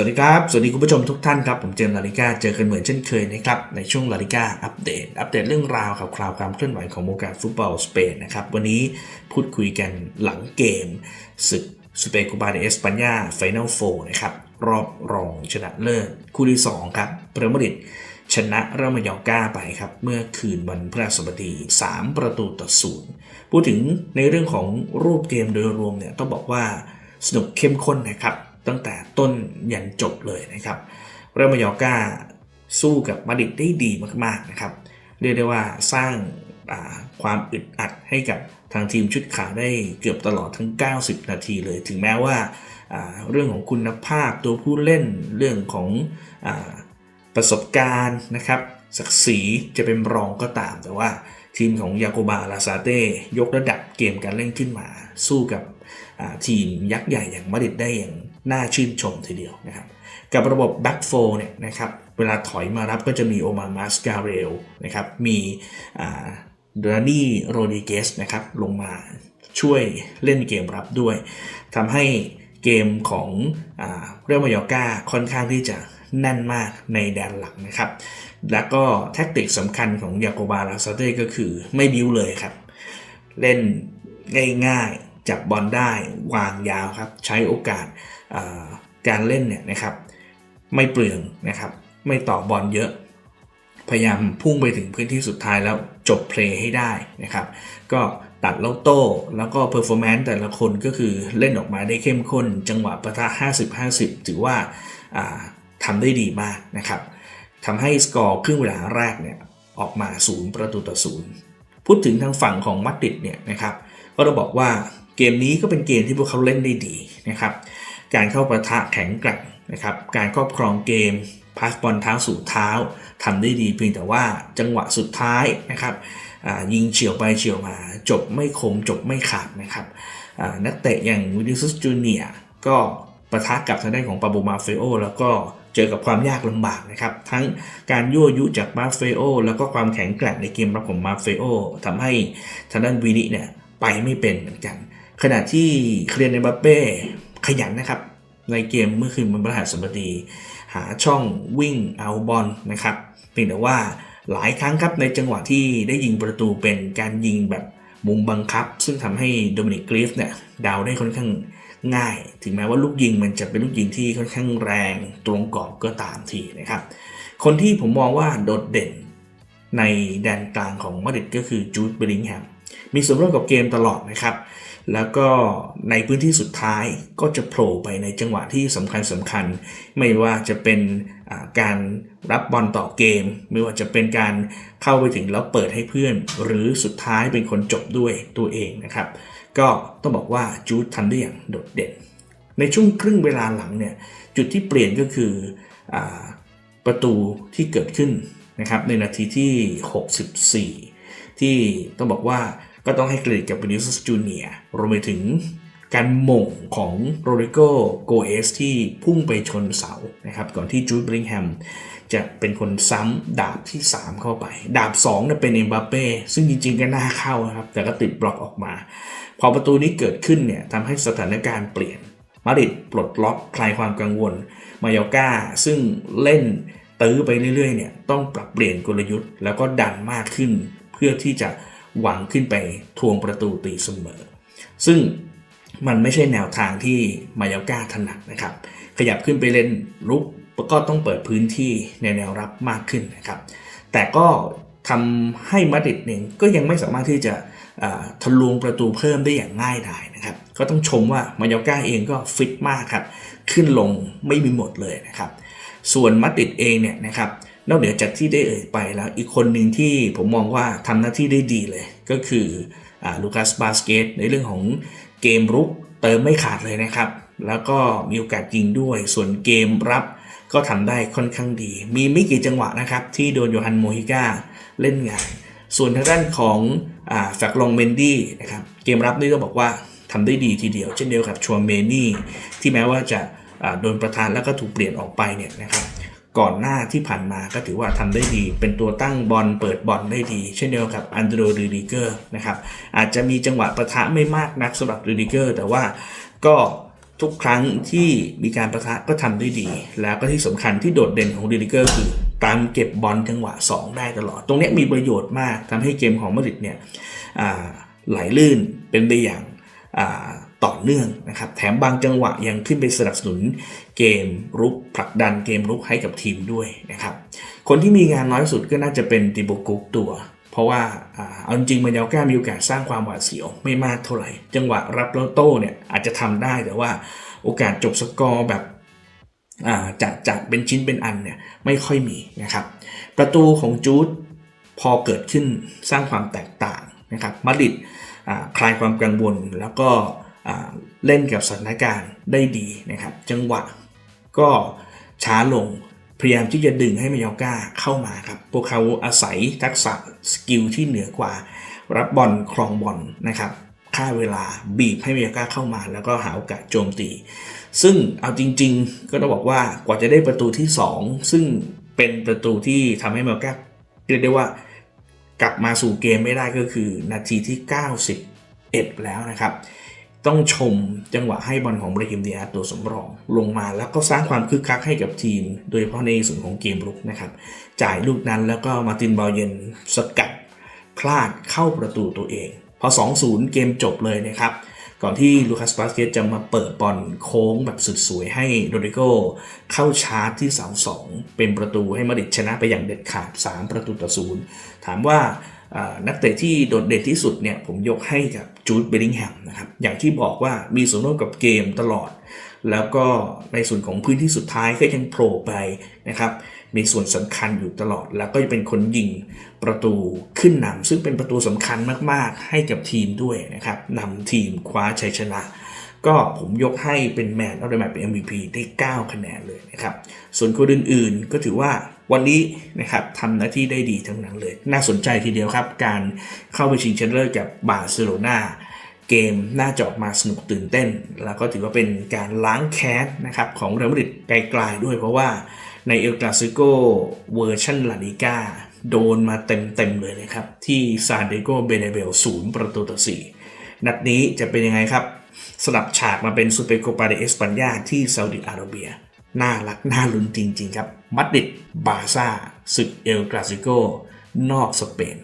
สวัสดีครับ สวัสดีคุณผู้ชมทุกท่านครับ ผมเจมส์ลาลิก้าเจอกันเหมือนเช่นเคยนะครับ ในช่วงลาลิก้าอัปเดต อัปเดตเรื่องราวข่าวคราวความเคลื่อนไหวของวงการฟุตบอลสเปนนะครับ วันนี้พูดคุยกันหลังเกม ศึกสเปนคูบาเดเอสปัญญาไฟแนลโฟนะครับ รอบรองชนะเลิศคู่ที่ 2 ครับเรอัลมาดริดชนะเรอัลมายอร์ก้าไปครับ เมื่อคืนวันพฤหัสบดี 3 ประตูต่อศูนย์พูดถึงในเรื่องของรูปเกมโดยรวมเนี่ยต้องบอกว่าสนุกเข้มข้นนะครับ ตั้งแต่ต้นยันจบเลยนะครับเรอัลมายอร์ก้าสู้กับมาดริดได้ดีมากๆนะครับเรียกได้ว่าสร้างาความอึดอัดให้กับทางทีมชุดขาวได้เกือบตลอดทั้ง 90 นาทีเลย ถึงแม้ว่าาเรื่องของคุณภาพตัวผู้เล่นเรื่องของอประสบการณ์นะครับศักดิ์ศรีจะเป็นรองก็ตาม แต่ว่าทีมของยาโกบาลาซาเต้ยกระดับเกมการเล่นขึ้นมา สู้กับทีมยักษ์ใหญ่อย่างมาดริดได้อย่าง น่าชื่นชมทีเดียวนะครับ กับระบบแบ็กโฟเนี่ยนะครับเวลาถอยมารับก็จะมีโอมามาสกาเรลนะครับมีดรานี่โรดิเกสนะครับลงมาช่วยเล่นเกมรับด้วยทำให้เกมของเรอัลมายอกาค่อนข้างที่จะแน่นมากในแดนหลังนะครับ แล้วก็แท็กติกสำคัญของยาโกบาลาซาเต้ก็คือไม่บิ้วเลยครับ เล่นง่ายๆ จับบอลได้วางยาวครับ ใช้โอกาส การเล่นเนี่ยนะครับไม่เปลืองนะครับไม่ต่อบอลเยอะ พยายามพุ่งไปถึงพื้นที่สุดท้ายแล้วจบเพลย์ให้ได้นะครับ ก็ตัดแล้วโต้แล้วก็เพอร์ฟอร์แมนซ์แต่ละคนก็คือเล่นออกมาได้เข้มข้น จังหวะประทะ 50-50 ถือว่าทำได้ดีมากนะครับทำให้สกอร์ครึ่งเวลาแรกเนี่ยออกมา 0 ประตูต่อ 0 พูดถึงทางฝั่งของมัดดิดเนี่ยนะครับก็ต้องบอกว่าเกมนี้ก็เป็นเกมที่พวกเขาเล่นได้ดีนะครับ การเข้าประทะแข็งแกร่งนะครับ การครอบครองเกมพาสบอลเท้าสู่เท้าทำได้ดีเพียงแต่ว่าจังหวะสุดท้ายนะครับยิงเฉียวไปเฉียวมา จบไม่คมจบไม่ขาดนะครับนักเตะอย่างวินิซุสจูเนียก็ประทะกับทางด้านของปาโบมาเฟโอแล้วก็เจอกับความยากลำบากนะครับ ทั้งการยั่วยุจากมาเฟโอแล้วก็ความแข็งแกร่งในเกมรับของมาเฟโอทำให้ทางด้านวินิเนี่ยไปไม่เป็นเหมือนกัน ขณะที่เคลียนเนบัปเป้ ขยันนะครับในเกมเมื่อคืนวันพฤหัสบดี หาช่องวิ่งเอาบอลนะครับเพียงแต่ว่าหลายครั้งครับในจังหวะที่ได้ยิงประตูเป็นการยิงแบบมุมบังคับ ซึ่งทำให้โดมินิกกรีฟเนี่ยดาวได้ค่อนข้างง่าย ถึงแม้ว่าลูกยิงมันจะเป็นลูกยิงที่ค่อนข้างแรงตรงกรอบก็ตามทีนะครับ คนที่ผมมองว่าโดดเด่นในแดนกลางของมาดริดก็คือจูดเบลิงแฮมมีส่วนร่วมกับเกมตลอดนะครับ แล้วก็ในพื้นที่สุดท้ายก็จะโผล่ไปในจังหวะที่สำคัญสำคัญ ไม่ว่าจะเป็นการรับบอลต่อเกม ไม่ว่าจะเป็นการเข้าไปถึงแล้วเปิดให้เพื่อน หรือสุดท้ายเป็นคนจบด้วยตัวเองนะครับ ก็ต้องบอกว่าจูดทำได้อย่างโดดเด่น ในช่วงครึ่งเวลาหลังเนี่ยจุดที่เปลี่ยนก็คืออประตูที่เกิดขึ้นนะครับในนาทีที่ 64 ที่ต้องบอกว่า ก็ต้องให้เครดิตกับวินิสจูเนียรวมไปถึงการหม่งของโรดิโกโกเอสที่พุ่งไปชนเสานะครับก่อนที่จูดบริงแฮมจะเป็นคนซ้ำดาบที่ 3 เข้าไป ดาบ2เนี่ยเป็นเอ็มบัปเป้ซึ่งจริงๆก็น่าเข้านะครับ แต่ก็ติดบล็อกออกมา พอประตูนี้เกิดขึ้นเนี่ยทำให้สถานการณ์เปลี่ยน มาริดปลดล็อกคลายความกังวล มายอกาซึ่งเล่นตื้อไปเรื่อยๆเนี่ยต้องปรับเปลี่ยนกลยุทธ์แล้วก็ดันมากขึ้น เพื่อที่จะ หวังขึ้นไปทวงประตูตีเสมอ ซึ่งมันไม่ใช่แนวทางที่มายาก้าถนัดนะครับ ขยับขึ้นไปเล่นลุกก็ต้องเปิดพื้นที่ในแนวรับมากขึ้นนะครับ แต่ก็ทำให้มาดริดเองก็ยังไม่สามารถที่จะทะลวงประตูเพิ่มได้อย่างง่ายดายนะครับ ก็ต้องชมว่ามายาก้าเองก็ฟิตมากครับ ขึ้นลงไม่มีหมดเลยนะครับ ส่วนมาดริดเองเนี่ยนะครับ นอกเหนือจากที่ได้เอ่ยไปแล้วอีกคนหนึ่งที่ผมมองว่าทำหน้าที่ได้ดีเลย ก็คือลูคัสบาสเกตในเรื่องของเกมรุกเติมไม่ขาดเลยนะครับ แล้วก็มีโอกาสยิงด้วย ส่วนเกมรับก็ทำได้ค่อนข้างดี มีไม่กี่จังหวะนะครับ ที่โดนโยฮันโมฮิก้าเล่นงาน ส่วนทางด้านของแฟกลองเมนดี้นะครับเกมรับนี่ก็บอกว่าทำได้ดีทีเดียว เช่นเดียวกับชัวเมนี่ที่แม้ว่าจะโดนประธานแล้วก็ถูกเปลี่ยนออกไปเนี่ยนะครับ ก่อนหน้าที่ผ่านมาก็ถือว่าทำได้ดี เป็นตัวตั้งบอลเปิดบอลได้ดี เช่นเดียวกับอันเดรดีดิเกอร์นะครับอาจจะมีจังหวะประทะไม่มากนักสำหรับดีดิเกอร์แต่ว่าก็ทุกครั้งที่มีการประทะก็ทำได้ดี แล้วก็ที่สำคัญที่โดดเด่นของเดลิเกอร์คือตามเก็บบอลจังหวะ 2 ได้ตลอด ตรงนี้มีประโยชน์มากทำให้เกมของมาดริดเนี่ยไหลลื่นเป็นไปอย่าง ต่อเนื่องนะครับแถมบางจังหวะยังขึ้นไปสนับสนุนเกมรุกผลักดันเกมรุกให้กับทีมด้วยนะครับคนที่มีงานน้อยสุดก็น่าจะเป็นติโบกุกตัว เพราะว่าเอาจริงมันยาก้ามีโอกาสสร้างความหวาดเสียวไม่มากเท่าไหร่ จังหวะรับแล้วโต้เนี่ยอาจจะทำได้แต่ว่าโอกาสจบสกอร์แบบอ่าจัดจัดเป็นชิ้นเป็นอันเนี่ยไม่ค่อยมีนะครับประตูของจูดพอเกิดขึ้นสร้างความแตกต่างนะครับมาดริดคลายความกังวลแล้วก็ เล่นกับสถานการณ์ได้ดีนะครับ จังหวะก็ช้าลงพยายามที่จะดึงให้มายอร์ก้าเข้ามาครับ พวกเขาอาศัยทักษะสกิลที่เหนือกว่า รับบอลครองบอลนะครับฆ่าเวลาบีบให้มายอร์ก้าเข้ามา แล้วก็หาโอกาสโจมตี ซึ่งเอาจริง ๆ ก็ต้องบอกว่ากว่าจะได้ประตูที่ 2 ซึ่งเป็นประตูที่ทำให้มายอร์ก้าเรียกได้ว่ากลับมาสู่เกมไม่ได้ก็คือนาทีที่ 91 แล้วนะครับ ต้องชมจังหวะให้บอลของบราฮิมเดียสตัวสำรอง ลงมาแล้วก็สร้างความคึกคักให้กับทีม โดยเฉพาะในส่วนของเกมรุกนะครับ จ่ายลูกนั้นแล้วก็มาตินบอลเยนสกัดพลาดเข้าประตูตัวเอง พอ 2-0 เกมจบเลยนะครับ ก่อนที่ลูคัสบาสเกตจะมาเปิดบอลโค้งแบบสุดสวยให้โรดิโกเข้าชาร์จที่เสาสองเป็นประตูให้มาดิดชนะไปอย่างเด็ดขาด 3 ประตูต่อศูนย์ถามว่า นักเตะที่โดดเด่นที่สุดเนี่ยผมยกให้กับจูดเบลลิงแฮมนะครับอย่างที่บอกว่ามีส่วนร่วมกับเกมตลอด แล้วก็ในส่วนของพื้นที่สุดท้ายก็ยังโผล่ไปนะครับมีส่วนสำคัญอยู่ตลอด แล้วก็จะเป็นคนยิงประตูขึ้นนำซึ่งเป็นประตูสำคัญมากๆ ให้กับทีมด้วยนะครับนำทีมคว้าชัยชนะก็ผมยกให้เป็นแมนออฟเดอะแมตช์เป็น MVP ได้ 9 คะแนนเลยนะครับ ส่วนคนอื่นๆก็ถือว่า วันนี้นะครับทำหน้าที่ได้ดีทั้งนั้นเลย น่าสนใจทีเดียวครับ การเข้าไปชิงชมป์เลิศกับบาร์เซโลนาเกมน่าจะออกมาสนุกตื่นเต้น แล้วก็ถือว่าเป็นการล้างแค้นนะครับของเรอัลมาดริดไกลๆด้วยเพราะว่าในเอลกลาซิโกเวอร์ชันลาลิก้าโดนมาเต็มๆเลยนะครับ ที่ซานเดโกเบเนเบลศูนย์ประตูต่อสี่นัดนี้จะเป็นยังไงครับ สลับฉากมาเป็นซูเปอร์โคปาเดเอสปันยาที่ซาอุดิอาระเบีย น่ารักน่าลุ้นจริง ๆ ครับ มัดริดบาร์ซ่าศึกเอลกราซิโกนอกสเปน